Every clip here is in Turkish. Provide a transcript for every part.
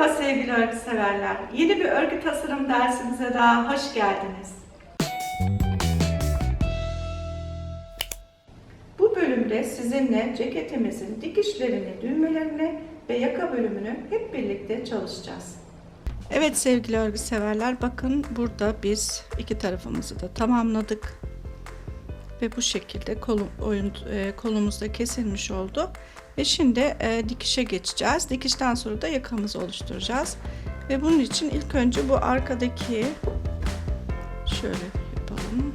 Merhaba sevgili örgü severler. Yeni bir örgü tasarım dersimize daha hoş geldiniz. Bu bölümde sizinle ceketimizin dikişlerini, düğmelerini ve yaka bölümünü hep birlikte çalışacağız. Evet sevgili örgü severler bakın burada biz iki tarafımızı da tamamladık. Ve bu şekilde kolum, oyun, e, kolumuzda kesilmiş oldu. Ve şimdi e, dikişe geçeceğiz. Dikişten sonra da yakamızı oluşturacağız. Ve bunun için ilk önce bu arkadaki şöyle yapalım.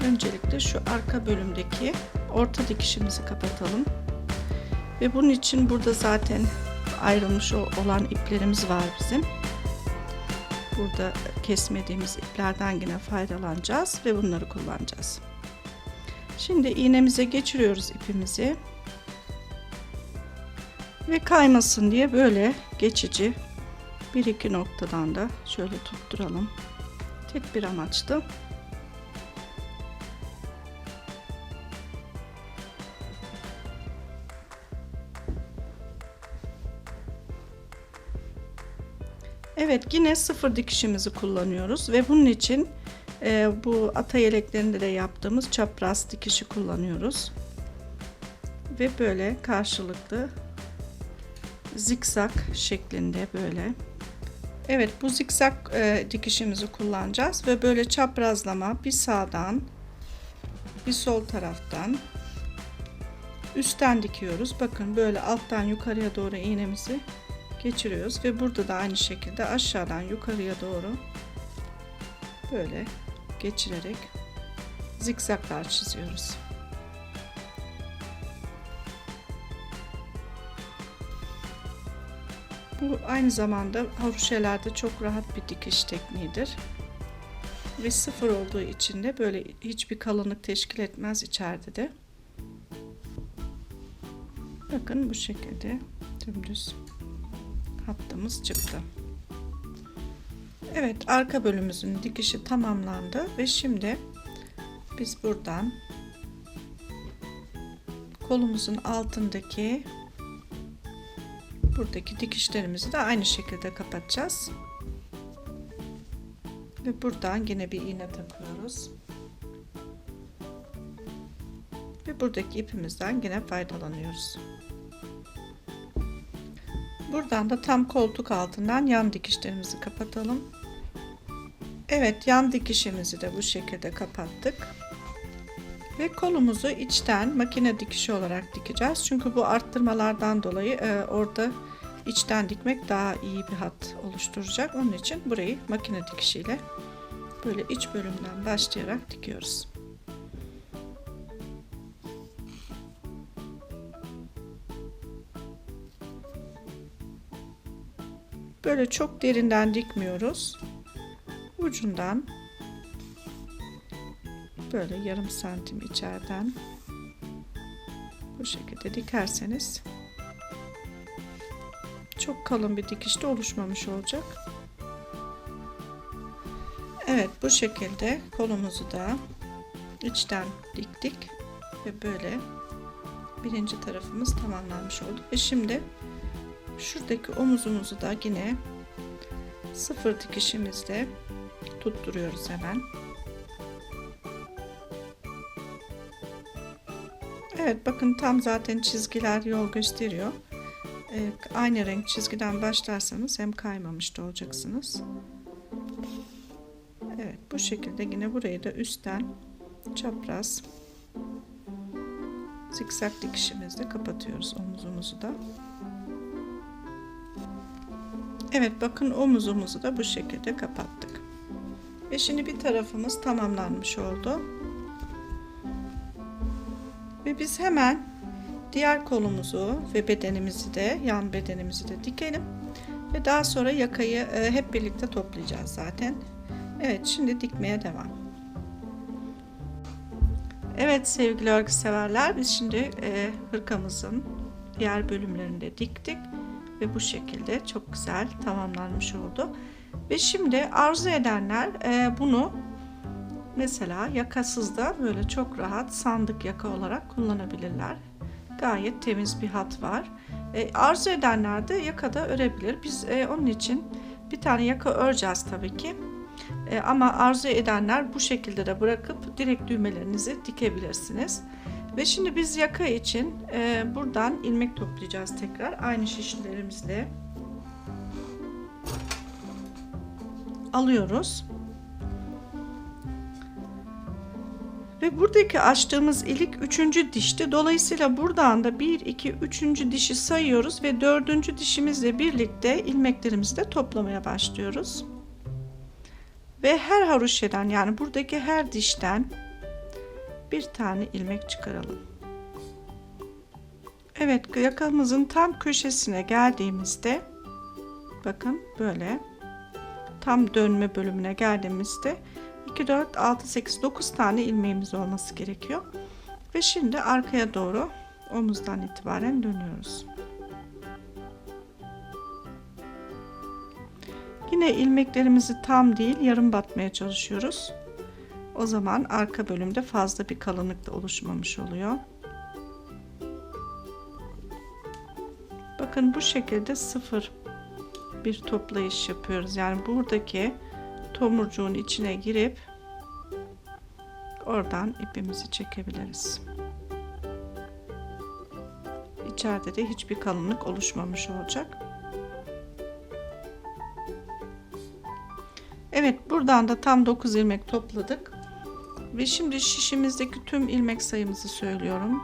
Öncelikle şu arka bölümdeki orta dikişimizi kapatalım. Ve bunun için burada zaten ayrılmış olan iplerimiz var bizim. Burada kesmediğimiz iplerden yine faydalanacağız ve bunları kullanacağız. Şimdi iğnemize geçiriyoruz ipimizi. Ve kaymasın diye böyle geçici bir iki noktadan da şöyle tutturalım. Tek bir amaçtı. Evet yine sıfır dikişimizi kullanıyoruz ve bunun için e, bu ata yeleklerinde de yaptığımız çapraz dikişi kullanıyoruz. Ve böyle karşılıklı zikzak şeklinde böyle. Evet bu zikzak e, dikişimizi kullanacağız ve böyle çaprazlama bir sağdan bir sol taraftan üstten dikiyoruz. Bakın böyle alttan yukarıya doğru iğnemizi geçiriyoruz ve burada da aynı şekilde aşağıdan yukarıya doğru böyle geçirerek zikzaklar çiziyoruz. Bu aynı zamanda haroşelerde çok rahat bir dikiş tekniğidir. Ve sıfır olduğu için de böyle hiçbir kalınlık teşkil etmez içeride de. Bakın bu şekilde dümdüz hattımız çıktı. Evet arka bölümümüzün dikişi tamamlandı ve şimdi biz buradan kolumuzun altındaki buradaki dikişlerimizi de aynı şekilde kapatacağız. Ve buradan yine bir iğne takıyoruz. Ve buradaki ipimizden yine faydalanıyoruz. Buradan da tam koltuk altından yan dikişlerimizi kapatalım. Evet yan dikişimizi de bu şekilde kapattık. Ve kolumuzu içten makine dikişi olarak dikeceğiz. Çünkü bu arttırmalardan dolayı e, orada içten dikmek daha iyi bir hat oluşturacak. Onun için burayı makine dikişiyle böyle iç bölümden başlayarak dikiyoruz. Böyle çok derinden dikmiyoruz. Ucundan böyle yarım santim içeriden bu şekilde dikerseniz çok kalın bir dikişte oluşmamış olacak. Evet bu şekilde kolumuzu da içten diktik ve böyle birinci tarafımız tamamlanmış oldu. Ve şimdi şuradaki omuzumuzu da yine sıfır dikişimizle tutturuyoruz hemen. Evet bakın tam zaten çizgiler yol gösteriyor. Ee, aynı renk çizgiden başlarsanız hem kaymamış da olacaksınız. Evet bu şekilde yine burayı da üstten çapraz zikzak dikişimizle kapatıyoruz omuzumuzu da. Evet bakın omuzumuzu da bu şekilde kapattık. Ve şimdi bir tarafımız tamamlanmış oldu. Ve biz hemen diğer kolumuzu ve bedenimizi de yan bedenimizi de dikelim. Ve daha sonra yakayı e, hep birlikte toplayacağız zaten. Evet şimdi dikmeye devam. Evet sevgili örgü severler biz şimdi e, hırkamızın diğer bölümlerinde diktik ve bu şekilde çok güzel tamamlanmış oldu. Ve şimdi arzu edenler e, bunu mesela yakasız da böyle çok rahat sandık yaka olarak kullanabilirler. Gayet temiz bir hat var. E, arzu edenler de yakada örebilir. Biz e, onun için bir tane yaka öreceğiz tabii ki. E, ama arzu edenler bu şekilde de bırakıp direkt düğmelerinizi dikebilirsiniz. Ve şimdi biz yaka için e, buradan ilmek toplayacağız tekrar aynı şişlerimizle. Alıyoruz. Ve buradaki açtığımız ilik üçüncü dişti. Dolayısıyla buradan da 1, 2, 3. dişi sayıyoruz ve dördüncü dişimizle birlikte ilmeklerimizi de toplamaya başlıyoruz. Ve her haroşeden yani buradaki her dişten bir tane ilmek çıkaralım. Evet yakamızın tam köşesine geldiğimizde bakın böyle tam dönme bölümüne geldiğimizde 2, 4, 6, 8, 9 tane ilmeğimiz olması gerekiyor. Ve şimdi arkaya doğru omuzdan itibaren dönüyoruz. Yine ilmeklerimizi tam değil yarım batmaya çalışıyoruz. O zaman arka bölümde fazla bir kalınlık da oluşmamış oluyor. Bakın bu şekilde sıfır bir toplayış yapıyoruz. Yani buradaki tomurcuğun içine girip oradan ipimizi çekebiliriz. İçeride de hiçbir kalınlık oluşmamış olacak. Evet buradan da tam 9 ilmek topladık. Ve şimdi şişimizdeki tüm ilmek sayımızı söylüyorum.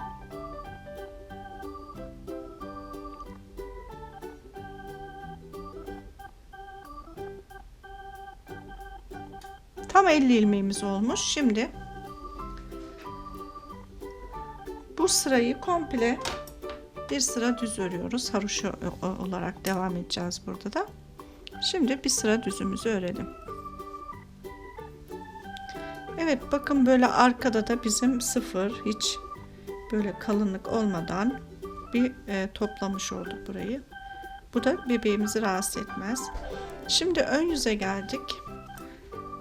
50 ilmeğimiz olmuş. Şimdi bu sırayı komple bir sıra düz örüyoruz. Haroşa olarak devam edeceğiz burada da. Şimdi bir sıra düzümüzü örelim. Evet bakın böyle arkada da bizim sıfır hiç böyle kalınlık olmadan bir e, toplamış olduk burayı. Bu da bebeğimizi rahatsız etmez. Şimdi ön yüze geldik.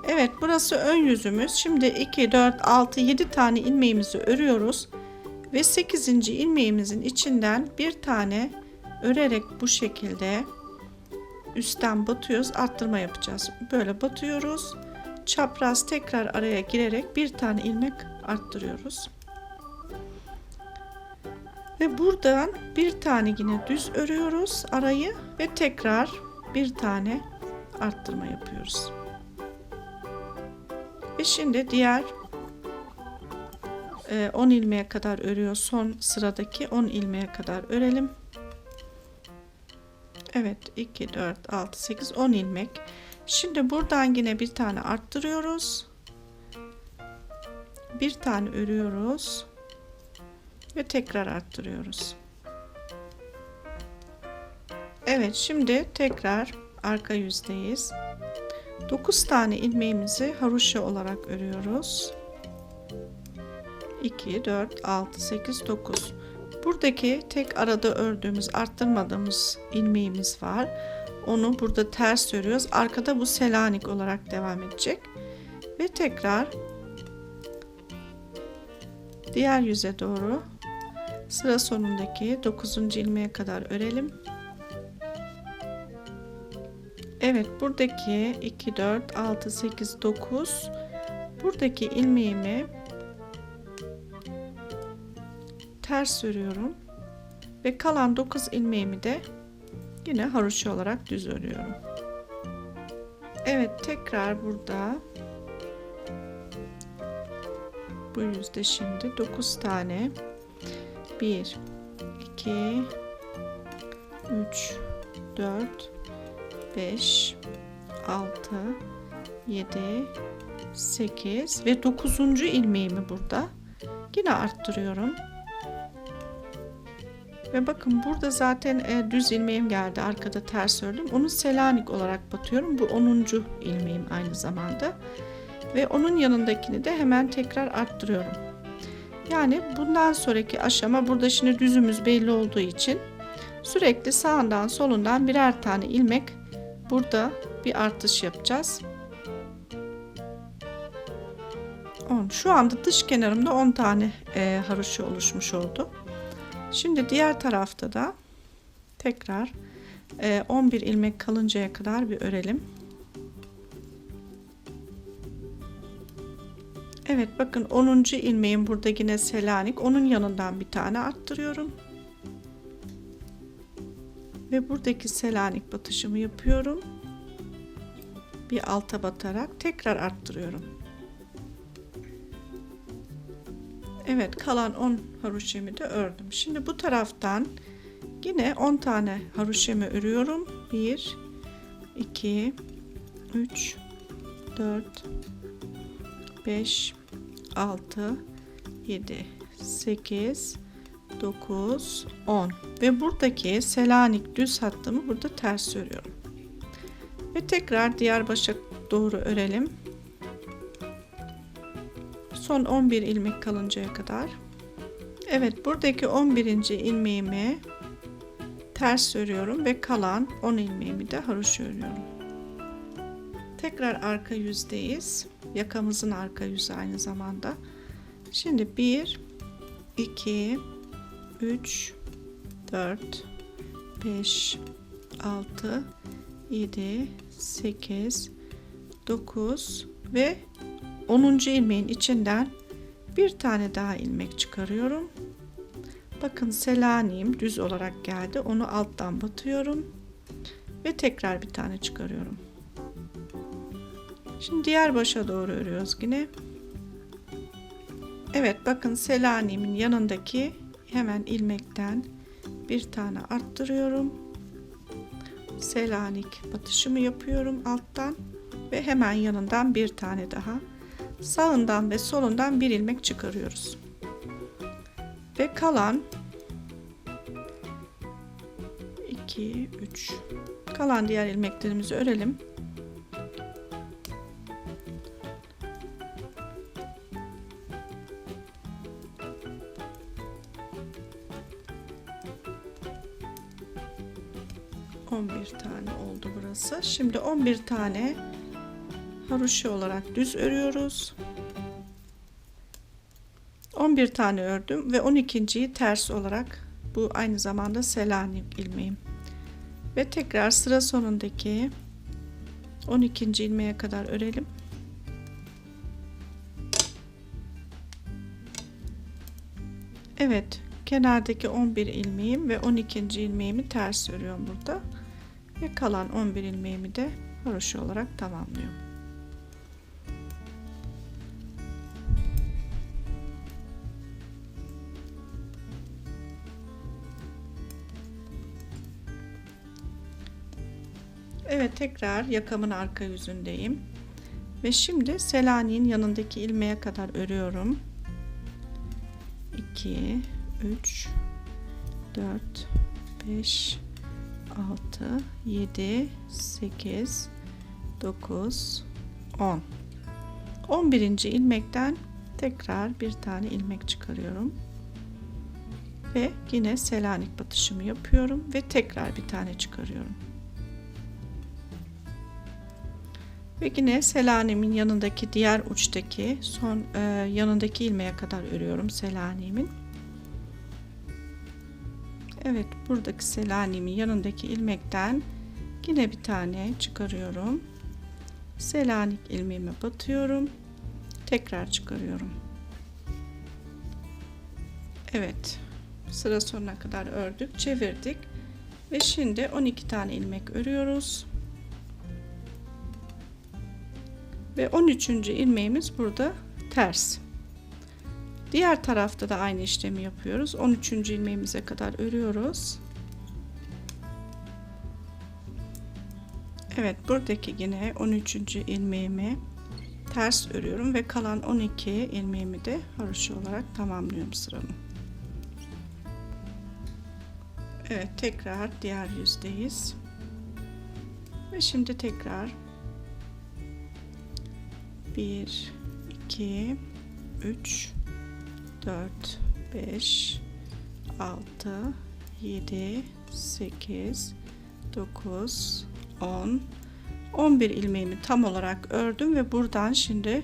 Evet burası ön yüzümüz. Şimdi 2, 4, 6, 7 tane ilmeğimizi örüyoruz. Ve 8. ilmeğimizin içinden bir tane örerek bu şekilde üstten batıyoruz. Arttırma yapacağız. Böyle batıyoruz. Çapraz tekrar araya girerek bir tane ilmek arttırıyoruz. Ve buradan bir tane yine düz örüyoruz arayı ve tekrar bir tane arttırma yapıyoruz. Ve şimdi diğer 10 e, ilmeğe kadar örüyor. Son sıradaki 10 ilmeğe kadar örelim. Evet 2 4 6 8 10 ilmek. Şimdi buradan yine bir tane arttırıyoruz. Bir tane örüyoruz ve tekrar arttırıyoruz. Evet şimdi tekrar arka yüzdeyiz. 9 tane ilmeğimizi haroşa olarak örüyoruz. 2, 4, 6, 8, 9. Buradaki tek arada ördüğümüz, arttırmadığımız ilmeğimiz var. Onu burada ters örüyoruz. Arkada bu selanik olarak devam edecek. Ve tekrar diğer yüze doğru sıra sonundaki 9. ilmeğe kadar örelim. Evet buradaki 2 4 6 8 9 buradaki ilmeğimi ters örüyorum ve kalan 9 ilmeğimi de yine haroşa olarak düz örüyorum. Evet tekrar burada bu yüzde şimdi 9 tane 1 2 3 4 5 6 7 8 ve 9. ilmeğimi burada yine arttırıyorum. Ve bakın burada zaten e, düz ilmeğim geldi. Arkada ters ördüm. Onu selanik olarak batıyorum. Bu 10. ilmeğim aynı zamanda. Ve onun yanındakini de hemen tekrar arttırıyorum. Yani bundan sonraki aşama burada şimdi düzümüz belli olduğu için sürekli sağından solundan birer tane ilmek burada bir artış yapacağız. 10. Şu anda dış kenarımda 10 tane e, haroşa oluşmuş oldu. Şimdi diğer tarafta da tekrar e, 11 ilmek kalıncaya kadar bir örelim. Evet bakın 10. ilmeğim burada yine Selanik. Onun yanından bir tane arttırıyorum. Ve buradaki Selanik batışımı yapıyorum. Bir alta batarak tekrar arttırıyorum. Evet kalan 10 haroşemi de ördüm. Şimdi bu taraftan yine 10 tane haroşemi örüyorum. 1 2 3 4 5 6 7 8 9 10 ve buradaki Selanik düz hattımı burada ters örüyorum. Ve tekrar diğer başa doğru örelim. Son 11 ilmek kalıncaya kadar. Evet buradaki 11. ilmeğimi ters örüyorum ve kalan 10 ilmeğimi de haroşa örüyorum. Tekrar arka yüzdeyiz. Yakamızın arka yüzü aynı zamanda. Şimdi 1 2 3 4 5 6 7 8 9 ve 10. ilmeğin içinden bir tane daha ilmek çıkarıyorum. Bakın Selanik'im düz olarak geldi. Onu alttan batıyorum ve tekrar bir tane çıkarıyorum. Şimdi diğer başa doğru örüyoruz yine. Evet bakın Selanik'imin yanındaki hemen ilmekten bir tane arttırıyorum. Selanik batışımı yapıyorum alttan ve hemen yanından bir tane daha sağından ve solundan bir ilmek çıkarıyoruz. Ve kalan 2 3 kalan diğer ilmeklerimizi örelim. On bir tane oldu burası. Şimdi 11 tane haroşa olarak düz örüyoruz. 11 tane ördüm ve 12.yi ters olarak bu aynı zamanda Selanik ilmeğim. Ve tekrar sıra sonundaki 12. ilmeğe kadar örelim. Evet, kenardaki 11 ilmeğim ve 12. ilmeğimi ters örüyorum burada. Ve kalan 11 ilmeğimi de haroşa olarak tamamlıyorum. Evet tekrar yakamın arka yüzündeyim. Ve şimdi Selanik'in yanındaki ilmeğe kadar örüyorum. 2 3 4 5 6 7 8 9 10 11. ilmekten tekrar bir tane ilmek çıkarıyorum. Ve yine Selanik batışımı yapıyorum ve tekrar bir tane çıkarıyorum. Ve yine Selanik'imin yanındaki diğer uçtaki son e, yanındaki ilmeğe kadar örüyorum Selanik'imin. Evet buradaki Selanik'imin yanındaki ilmekten yine bir tane çıkarıyorum. Selanik ilmeğime batıyorum. Tekrar çıkarıyorum. Evet sıra sonuna kadar ördük çevirdik ve şimdi 12 tane ilmek örüyoruz. ve 13. ilmeğimiz burada ters. Diğer tarafta da aynı işlemi yapıyoruz. 13. ilmeğimize kadar örüyoruz. Evet buradaki yine 13. ilmeğimi ters örüyorum ve kalan 12 ilmeğimi de haroşa olarak tamamlıyorum sıramı. Evet tekrar diğer yüzdeyiz. Ve şimdi tekrar 1 2 3 4 5 6 7 8 9 10 11 ilmeğimi tam olarak ördüm ve buradan şimdi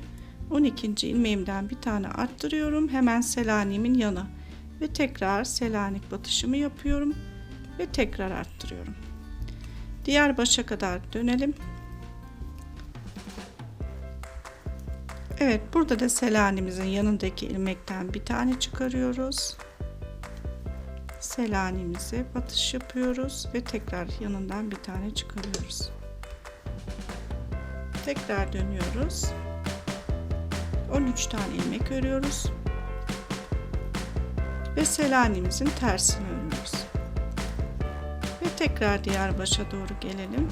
12. ilmeğimden bir tane arttırıyorum hemen Selanik'imin yanı ve tekrar Selanik batışımı yapıyorum ve tekrar arttırıyorum. Diğer başa kadar dönelim. Evet burada da Selanik'imizin yanındaki ilmekten bir tane çıkarıyoruz. Selanik'imize batış yapıyoruz ve tekrar yanından bir tane çıkarıyoruz. Tekrar dönüyoruz. 13 tane ilmek örüyoruz. Ve Selanik'imizin tersini örüyoruz. Ve tekrar diğer başa doğru gelelim.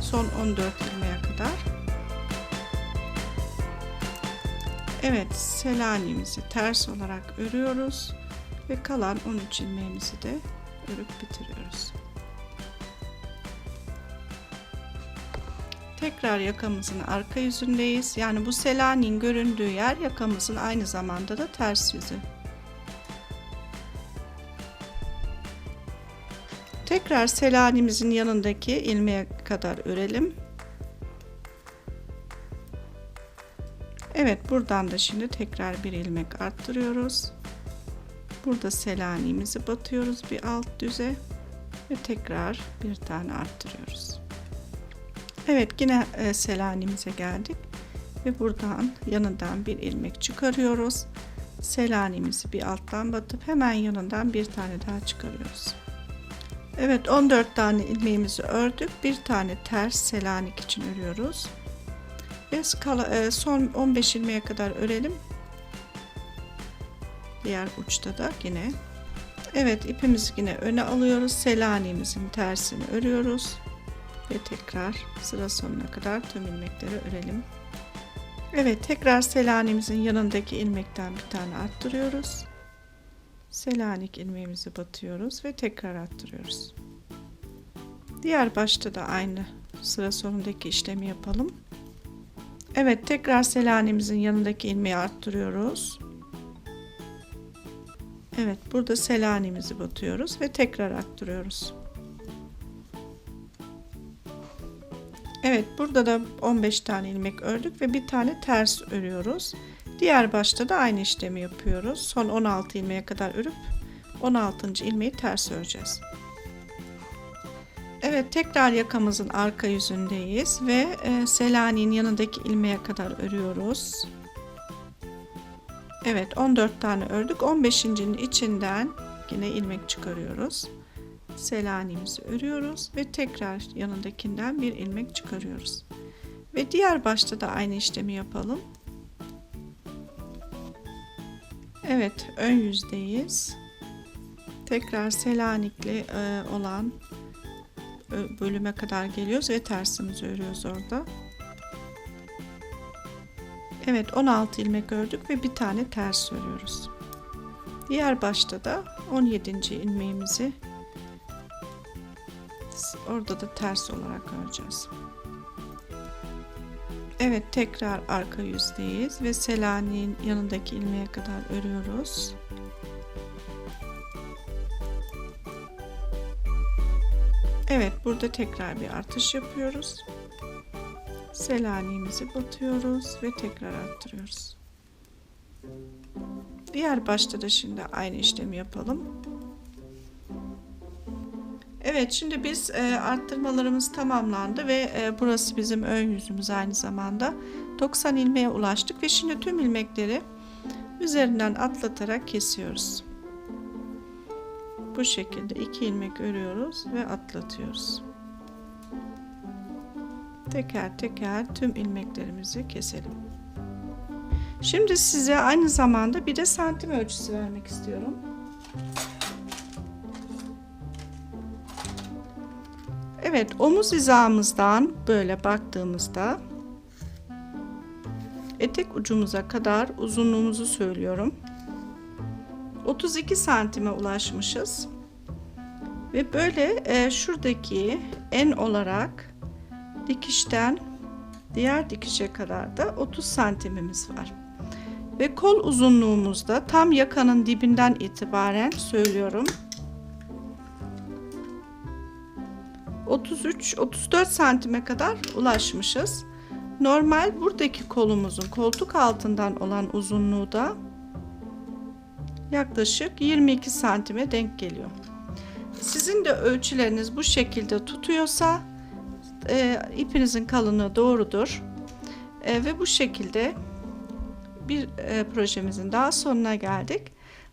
Son 14 ilmeğe kadar. Evet, Selanik'imizi ters olarak örüyoruz ve kalan 13 ilmeğimizi de örüp bitiriyoruz. Tekrar yakamızın arka yüzündeyiz. Yani bu Selanik'in göründüğü yer yakamızın aynı zamanda da ters yüzü. Tekrar Selanik'imizin yanındaki ilmeğe kadar örelim. Evet buradan da şimdi tekrar bir ilmek arttırıyoruz. Burada Selanik'imizi batıyoruz bir alt düze ve tekrar bir tane arttırıyoruz. Evet yine e, Selanik'imize geldik ve buradan yanından bir ilmek çıkarıyoruz. Selanik'imizi bir alttan batıp hemen yanından bir tane daha çıkarıyoruz. Evet 14 tane ilmeğimizi ördük. Bir tane ters Selanik için örüyoruz. Ve skala, e, son 15 ilmeğe kadar örelim. Diğer uçta da yine. Evet ipimizi yine öne alıyoruz. Selanik'imizin tersini örüyoruz. Ve tekrar sıra sonuna kadar tüm ilmekleri örelim. Evet tekrar Selanik'imizin yanındaki ilmekten bir tane arttırıyoruz. Selanik ilmeğimizi batıyoruz ve tekrar arttırıyoruz. Diğer başta da aynı sıra sonundaki işlemi yapalım. Evet tekrar Selanik'imizin yanındaki ilmeği arttırıyoruz. Evet burada Selanik'imizi batıyoruz ve tekrar arttırıyoruz. Evet burada da 15 tane ilmek ördük ve bir tane ters örüyoruz. Diğer başta da aynı işlemi yapıyoruz. Son 16 ilmeğe kadar örüp 16. ilmeği ters öreceğiz. Evet tekrar yakamızın arka yüzündeyiz ve e, Selanik'in yanındaki ilmeğe kadar örüyoruz. Evet 14 tane ördük. 15.'nin içinden yine ilmek çıkarıyoruz. Selanik'imizi örüyoruz ve tekrar yanındakinden bir ilmek çıkarıyoruz. Ve diğer başta da aynı işlemi yapalım. Evet ön yüzdeyiz. Tekrar Selanikli e, olan bölüme kadar geliyoruz ve tersimizi örüyoruz orada. Evet 16 ilmek ördük ve bir tane ters örüyoruz. Diğer başta da 17. ilmeğimizi orada da ters olarak öreceğiz. Evet tekrar arka yüzdeyiz ve Selanik'in yanındaki ilmeğe kadar örüyoruz. Evet burada tekrar bir artış yapıyoruz. Selanik'imizi batıyoruz ve tekrar arttırıyoruz. Diğer başta da şimdi aynı işlemi yapalım. Evet şimdi biz e, arttırmalarımız tamamlandı ve e, burası bizim ön yüzümüz aynı zamanda. 90 ilmeğe ulaştık ve şimdi tüm ilmekleri üzerinden atlatarak kesiyoruz. Bu şekilde iki ilmek örüyoruz ve atlatıyoruz. Teker teker tüm ilmeklerimizi keselim. Şimdi size aynı zamanda bir de santim ölçüsü vermek istiyorum. Evet omuz hizamızdan böyle baktığımızda etek ucumuza kadar uzunluğumuzu söylüyorum. 32 santime ulaşmışız. Ve böyle e, şuradaki en olarak dikişten diğer dikişe kadar da 30 santimimiz var. Ve kol uzunluğumuzda tam yakanın dibinden itibaren söylüyorum. 33-34 santime kadar ulaşmışız. Normal buradaki kolumuzun koltuk altından olan uzunluğu da yaklaşık 22 santime denk geliyor. Sizin de ölçüleriniz bu şekilde tutuyorsa e, ipinizin kalınlığı doğrudur. E, ve bu şekilde bir e, projemizin daha sonuna geldik.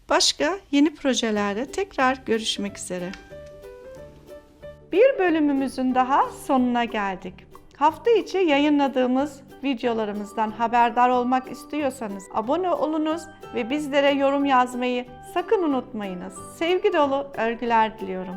Başka yeni projelerde tekrar görüşmek üzere. Bir bölümümüzün daha sonuna geldik. Hafta içi yayınladığımız videolarımızdan haberdar olmak istiyorsanız abone olunuz ve bizlere yorum yazmayı sakın unutmayınız. Sevgi dolu örgüler diliyorum.